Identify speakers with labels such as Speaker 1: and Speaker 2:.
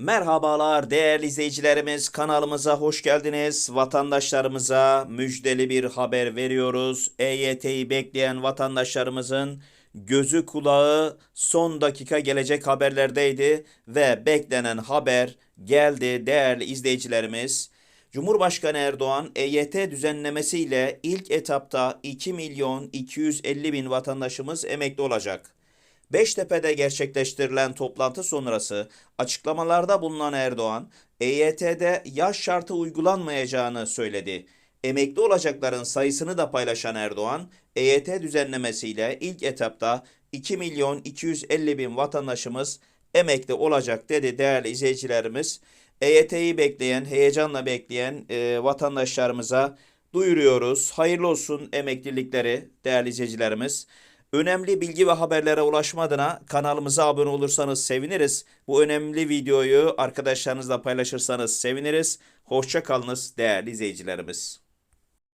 Speaker 1: Merhabalar değerli izleyicilerimiz kanalımıza hoş geldiniz. Vatandaşlarımıza müjdeli bir haber veriyoruz. EYT'yi bekleyen vatandaşlarımızın gözü kulağı son dakika gelecek haberlerdeydi ve beklenen haber geldi değerli izleyicilerimiz. Cumhurbaşkanı Erdoğan EYT düzenlemesiyle ilk etapta 2 milyon 250 bin vatandaşımız emekli olacak. Beştepe'de gerçekleştirilen toplantı sonrası açıklamalarda bulunan Erdoğan, EYT'de yaş şartı uygulanmayacağını söyledi. Emekli olacakların sayısını da paylaşan Erdoğan, EYT düzenlemesiyle ilk etapta 2 milyon 250 bin vatandaşımız emekli olacak dedi değerli izleyicilerimiz. EYT'yi bekleyen, heyecanla bekleyen e, vatandaşlarımıza duyuruyoruz. Hayırlı olsun emeklilikleri değerli izleyicilerimiz. Önemli bilgi ve haberlere ulaşma adına kanalımıza abone olursanız seviniriz. Bu önemli videoyu arkadaşlarınızla paylaşırsanız seviniriz. Hoşça kalınız değerli izleyicilerimiz.